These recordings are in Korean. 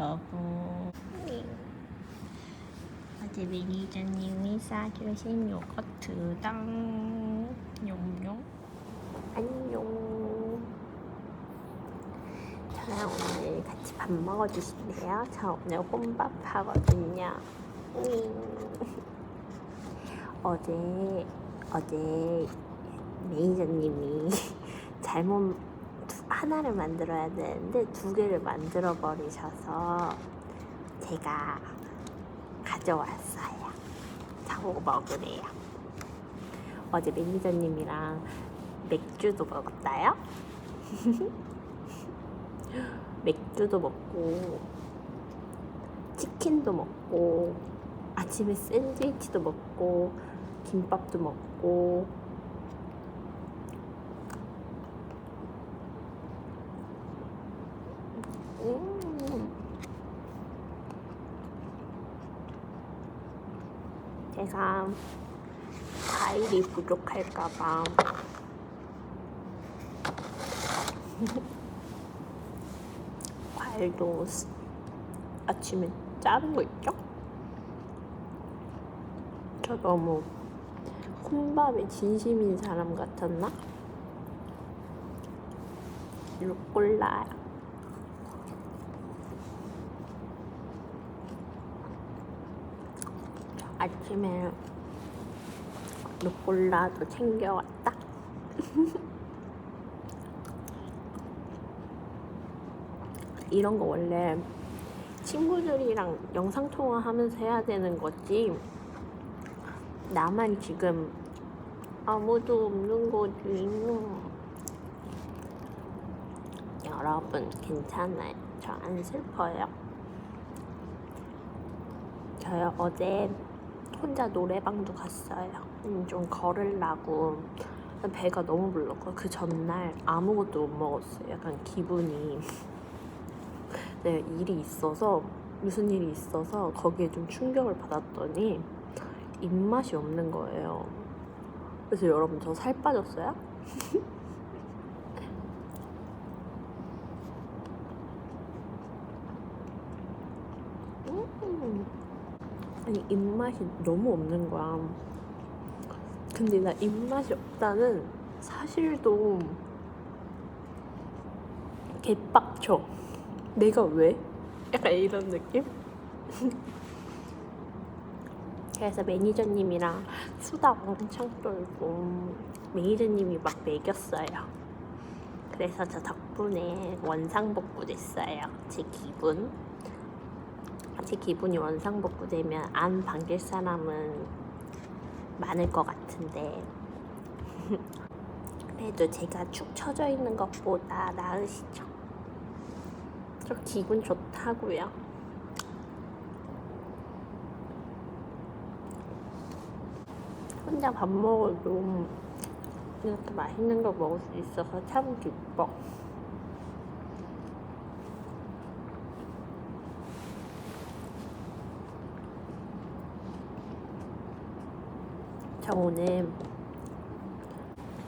여러분. 어제 매니저님이 싸주신 요거트 당 용용. 안녕. 저랑 오늘 같이 밥 먹어주신대요. 저 오늘 혼밥 하거든요. 어제 어제 매니저님이 잘못 두- 하나를 만들어야 되는데 두 개를 만들어 버리셔서 제가 가져왔어요. 저보고 먹으래요. 어제 매니저님이랑 맥주도 먹었다요. 맥주도 먹고 치킨도 먹고 아침에 샌드위치도 먹고 김밥도 먹고 음. 제가 과일이 부족할까봐 과일도 스- 아침에 자른 거 있죠? 저 너무 혼밥에 진심인 사람 같았나? 루꼴라 아침에 루꼴라도 챙겨왔다. 이런 거 원래 친구들이랑 영상통화하면서 해야 되는 거지. 나만 지금 아무도 없는 거지. 여러분, 괜찮아요. 저 안 슬퍼요. 저요, 어제 혼자 노래방도 갔어요. 음, 좀 걸으려고. 배가 너무 불렀고, 그 전날 아무것도 못 먹었어요. 약간 기분이. 네, 일이 있어서, 무슨 일이 있어서 거기에 좀 충격을 받았더니, 입맛이 없는 거예요. 그래서 여러분, 저 살 빠졌어요? 음. 아니 입맛이 너무 없는 거야. 근데 나 입맛이 없다는 사실도 개빡쳐. 내가 왜? 약간 이런 느낌? 그래서 매니저님이랑 수다 엄청 떨고 매니저님이 막 먹였어요. 그래서 저 덕분에 원상복구 됐어요. 제 기분. 제 기분이 원상복구되면 안 반길 사람은 많을 것 같은데 그래도 제가 축 처져 있는 것보다 나으시죠? 저 기분 좋다고요. 혼자 밥 먹어도 이렇게 맛있는 거 먹을 수 있어서 참 기뻐. 저 오늘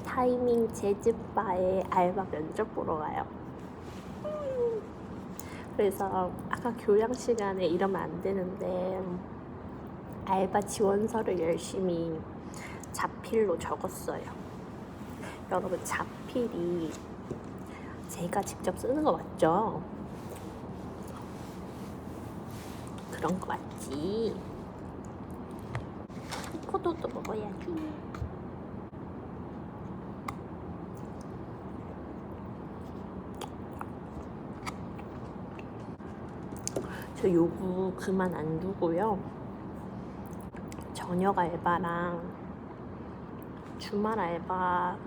타이밍 제즈바에 알바 면접 보러 가요. 그래서 아까 교양 시간에 이러면 안 되는데 알바 지원서를 열심히 자필로 적었어요. 여러분 자필이 제가 직접 쓰는 거 맞죠? 그런 거 맞지? 포도도 먹어야지. 저 요구 그만 안 두고요. 저녁 알바랑 주말 알바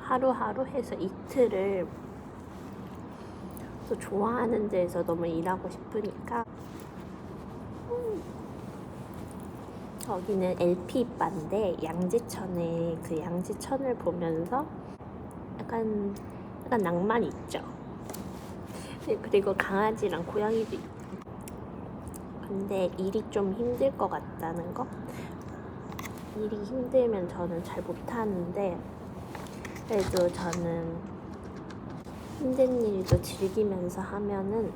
하루하루 해서 이틀을 또 좋아하는 데에서 너무 일하고 싶으니까 음. 저기는 LP바인데 양지천에 그 양지천을 보면서 약간 약간 낭만 있죠. 네, 그리고 강아지랑 고양이도 있고. 근데 일이 좀 힘들 것 같다는 거. 일이 힘들면 저는 잘 못하는데 그래도 저는 힘든 일도 즐기면서 하면은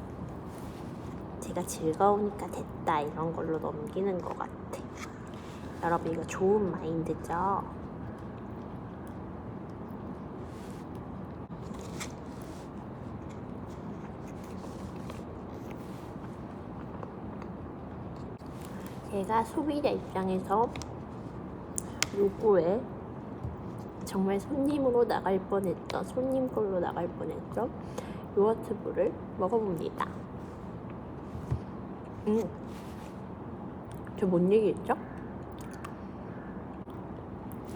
제가 즐거우니까 됐다 이런 걸로 넘기는 것 같아. 여러분 이거 좋은 마인드죠? 제가 소비자 입장에서 요구에 정말 손님으로 나갈 뻔했던 손님 걸로 나갈 뻔했던 요거트볼을 먹어봅니다. 음, 저 뭔 얘기했죠?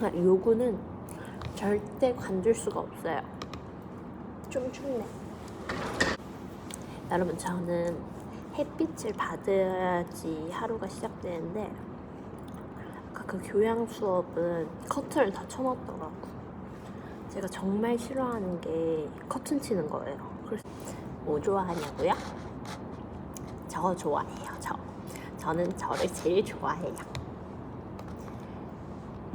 아, 요구는 절대 관둘 수가 없어요. 좀 춥네. 여러분 저는 햇빛을 받아야지 하루가 시작되는데 아까 그 교양 수업은 커튼을 다 쳐놨더라고. 제가 정말 싫어하는 게 커튼 치는 거예요. 그래서 뭐 좋아하냐고요? 저 좋아해요. 저. 저는 저를 제일 좋아해요.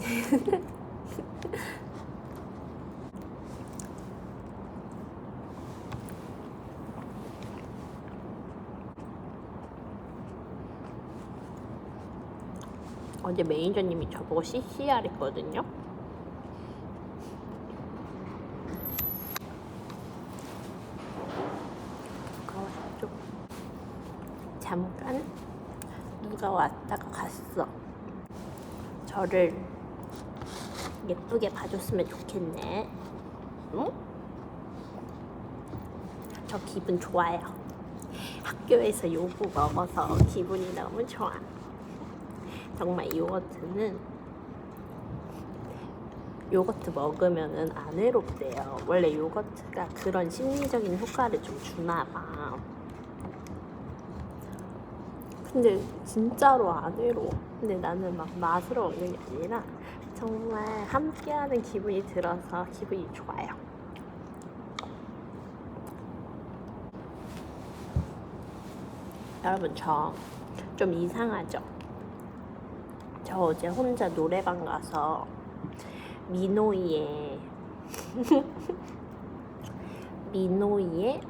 어제 매니저님이 저보고 CCR 했거든요. 그래가지고 잠깐 누가 왔다가 갔어. 저를 예쁘게 봐줬으면 좋겠네. 응? 저 기분 좋아요. 학교에서 요구 먹어서 기분이 너무 좋아. 정말 요거트는 요거트 먹으면은 안 외롭대요. 원래 요거트가 그런 심리적인 효과를 좀 주나 봐. 근데 진짜로 안 외로워. 근데 나는 막 맛으로 먹는 게 아니라 정말 함께하는 기분이 들어서 기분이 좋아요. 여러분 저 좀 이상하죠? 저 어제 혼자 노래방 가서 미노이의 미노이의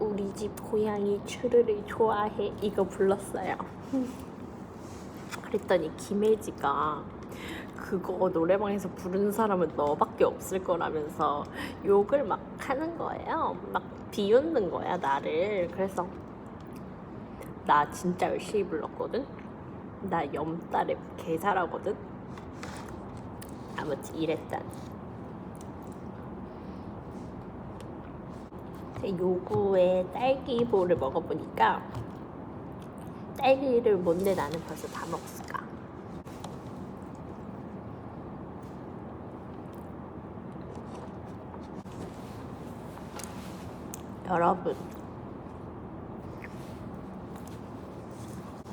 우리 집 고양이 추르를 좋아해 이거 불렀어요. 그랬더니 김혜지가 그거 노래방에서 부르는 사람은 너밖에 없을 거라면서 욕을 막 하는 거예요. 막 비웃는 거야 나를. 그래서 나 진짜 열심히 불렀거든. 나 염달에 개살하거든. 아무튼 이랬잖아. 요구에 딸기볼을 먹어보니까 딸기를 뭔데 나는 벌써 다 먹을까? 여러분.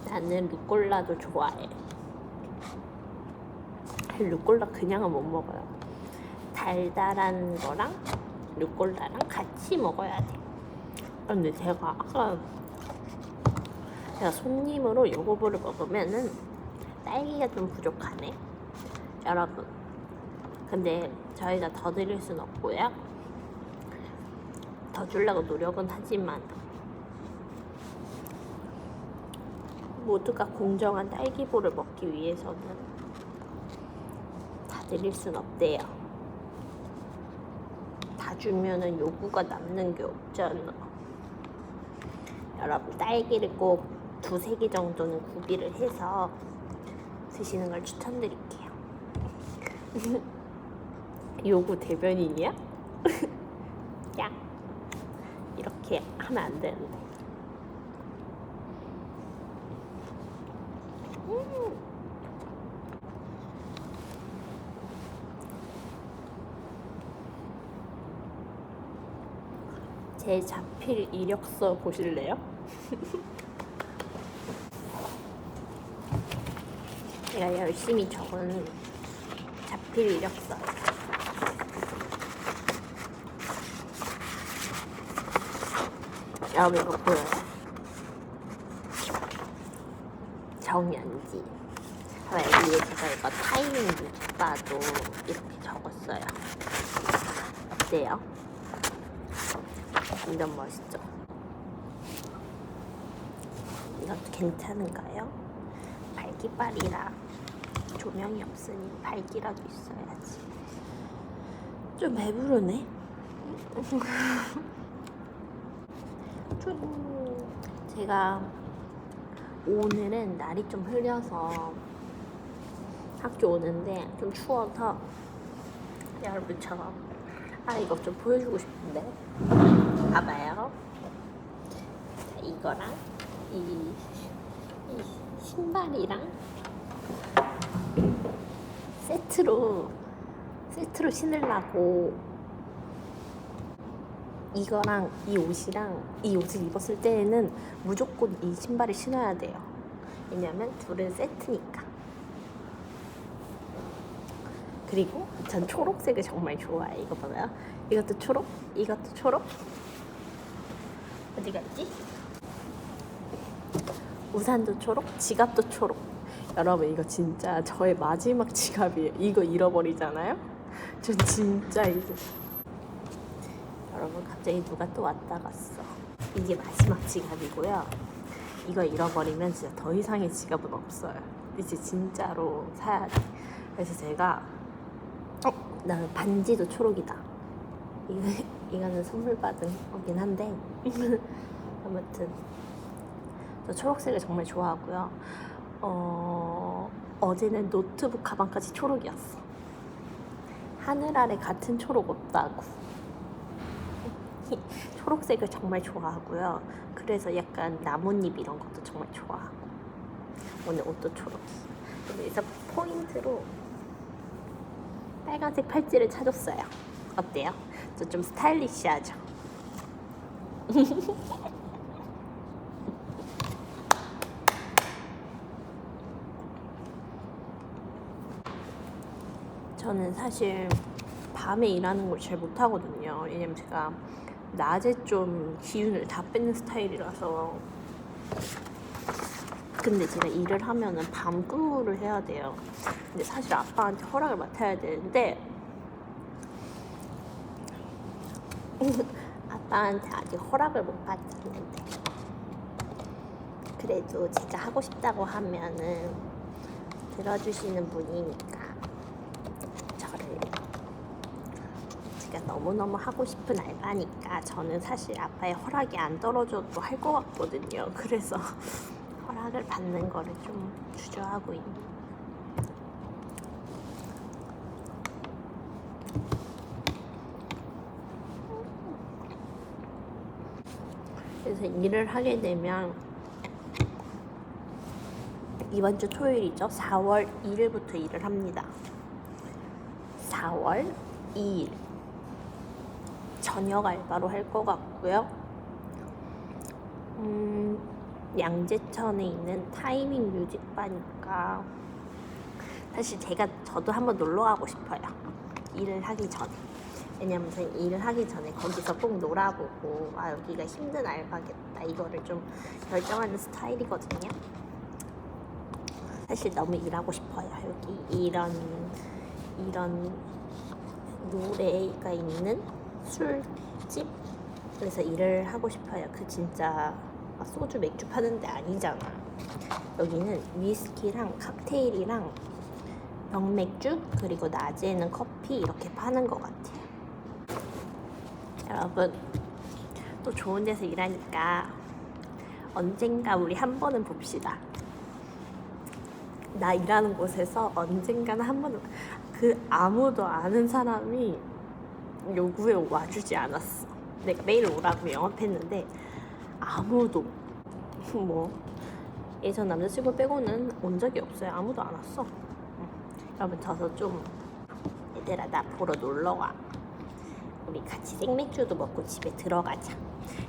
나는 루꼴라도 좋아해. 루꼴라 그냥은 못 먹어요. 달달한 거랑 루꼴라랑 같이 먹어야 돼. 근데 제가 아까 제가 손님으로 요거볼을 먹으면은 딸기가 좀 부족하네 여러분 근데 저희가 더 드릴 순 없고요 더 주려고 노력은 하지만 모두가 공정한 딸기볼을 먹기 위해서는 다 드릴 순 없대요. 다 주면은 요구가 남는 게 없잖아. 여러분 딸기를 꼭 두세 개 정도는 구비를 해서 드시는 걸 추천드릴게요. 요구 대변인이야? 야 이렇게 하면 안 되는데. 제 자필 이력서 보실래요? 제가 열심히 적은 자필 이력서. 여러분 이거 보여요? 정연지. 왜 위에 제가 이거 타이밍 못 봐도 이렇게 적었어요. 어때요? 완전 멋있죠? 이것도 괜찮은가요? 발기빨이라 조명이 없으니 발기라도 있어야지. 좀 배부르네. 좀 제가 오늘은 날이 좀 흐려서 학교 오는데 좀 추워서 여러분처럼 아 이거 좀 보여주고 싶은데 봐봐요. 자, 이거랑 이, 이 신발이랑 세트로 세트로 신으려고 이거랑 이 옷이랑 이 옷을 입었을 때에는 무조건 이 신발을 신어야 돼요. 왜냐면 둘은 세트니까. 그리고 전 초록색을 정말 좋아해. 이거 봐봐요. 이것도 초록, 이것도 초록. 어디 갔지? 우산도 초록, 지갑도 초록. 여러분 이거 진짜 저의 마지막 지갑이에요. 이거 잃어버리잖아요? 전 진짜 이제 여러분 갑자기 누가 또 왔다 갔어. 이게 마지막 지갑이고요. 이거 잃어버리면 진짜 더 이상의 지갑은 없어요. 이제 진짜로 사야 돼. 그래서 제가 어, 나 반지도 초록이다. 이거 이거는 선물 받은 거긴 한데 아무튼 저 초록색을 정말 좋아하고요. 어, 어제는 노트북 가방까지 초록이었어. 하늘 아래 같은 초록 없다고. 초록색을 정말 좋아하고요. 그래서 약간 나뭇잎 이런 것도 정말 좋아하고. 오늘 옷도 초록. 그래서 포인트로 빨간색 팔찌를 찾았어요. 어때요? 저 좀 스타일리시하죠? 저는 사실 밤에 일하는 걸 잘 못하거든요. 왜냐면 제가 낮에 좀 기운을 다 뺏는 스타일이라서. 근데 제가 일을 하면은 밤 근무를 해야 돼요. 근데 사실 아빠한테 허락을 맡아야 되는데 아빠한테 아직 허락을 못 받았는데 그래도 제가 하고 싶다고 하면은 들어주시는 분이니까 저를 제가 너무너무 하고 싶은 알바니까 저는 사실 아빠의 허락이 안 떨어져도 할 것 같거든요. 그래서 허락을 받는 거를 좀 주저하고 있는. 그래서 일을 하게 되면 이번 주 토요일이죠. 4월 2일부터 일을 합니다. 4월 2일 저녁 알바로 할 것 같고요. 음, 양재천에 있는 타이밍 뮤직바니까 사실 제가 저도 한번 놀러 가고 싶어요. 일을 하기 전에. 왜냐면 저는 일을 하기 전에 거기서 꼭 놀아보고 아 여기가 힘든 알바겠다 이거를 좀 결정하는 스타일이거든요. 사실 너무 일하고 싶어요. 여기 이런 이런 노래가 있는 술집 그래서 일을 하고 싶어요. 그 진짜 소주 맥주 파는 데 아니잖아. 여기는 위스키랑 칵테일이랑 병맥주 그리고 낮에는 커피 이렇게 파는 것 같아요. 여러분 또 좋은 데서 일하니까 언젠가 우리 한 번은 봅시다. 나 일하는 곳에서 언젠가는 한 번은 그 아무도 아는 사람이 요구에 와주지 않았어. 내가 매일 오라고 영업했는데 아무도 뭐 예전 남자친구 빼고는 온 적이 없어요. 아무도 안 왔어. 응. 여러분 저서 좀 얘들아 나 보러 놀러 와. 우리 같이 생맥주도 먹고 집에 들어가자.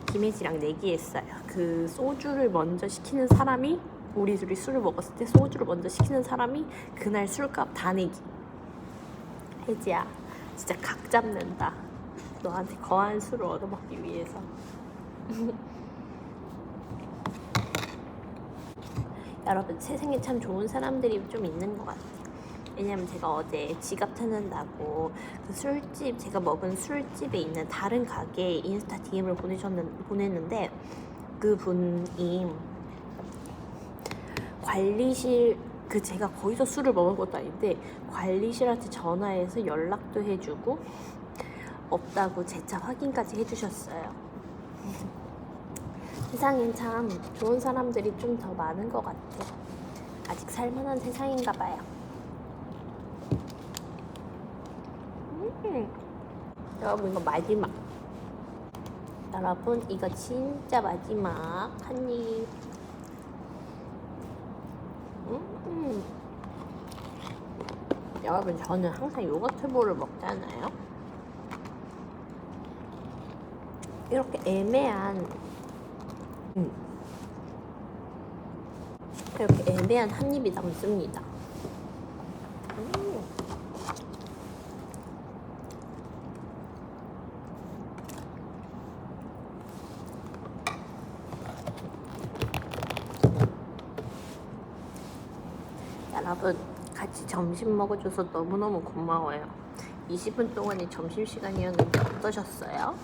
김혜지랑 내기했어요. 그 소주를 먼저 시키는 사람이 우리 둘이 술을 먹었을 때 소주를 먼저 시키는 사람이 그날 술값 다 내기. 혜지야, 진짜 각 잡는다. 너한테 거한 술을 얻어먹기 위해서. 여러분 세상에 참 좋은 사람들이 좀 있는 것 같아요. 왜냐면 제가 어제 지갑 찾는다고 그 술집 제가 먹은 술집에 있는 다른 가게에 인스타 DM을 보내셨는 보냈는데 그 분이 관리실 그 제가 거기서 술을 먹은 것도 아닌데 관리실한테 전화해서 연락도 해주고 없다고 재차 확인까지 해주셨어요. 세상엔 참 좋은 사람들이 좀 더 많은 것 같아. 아직 살만한 세상인가 봐요. 음. 여러분 이거 마지막. 여러분 이거 진짜 마지막 한 입. 음. 여러분 저는 항상 요거트볼을 먹잖아요. 이렇게 애매한 음. 이렇게 애매한 한 입이 남습니다. 음. 여러분 같이 점심 먹어줘서 너무너무 고마워요. 20분 동안의 점심시간이었는데 어떠셨어요?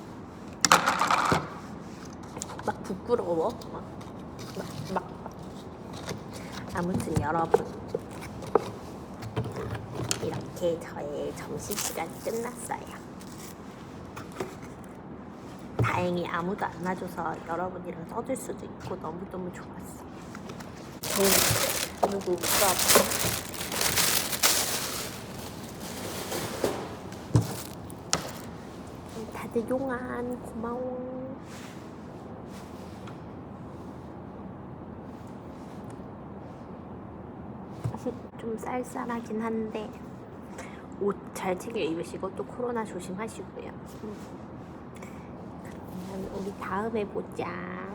막 부끄러워. 막, 막, 막, 막. 아무튼 여러분 이렇게 저의 점심시간이 끝났어요. 다행히 아무도 안 놔줘서 여러분이랑 떠들 수도 있고 너무너무 좋았어. 쟤는 누구 울까 다들 용안 고마워. 좀 쌀쌀하긴 한데 옷 잘 챙겨 입으시고 또 코로나 조심하시고요. 음. 그러면 우리 다음에 보자.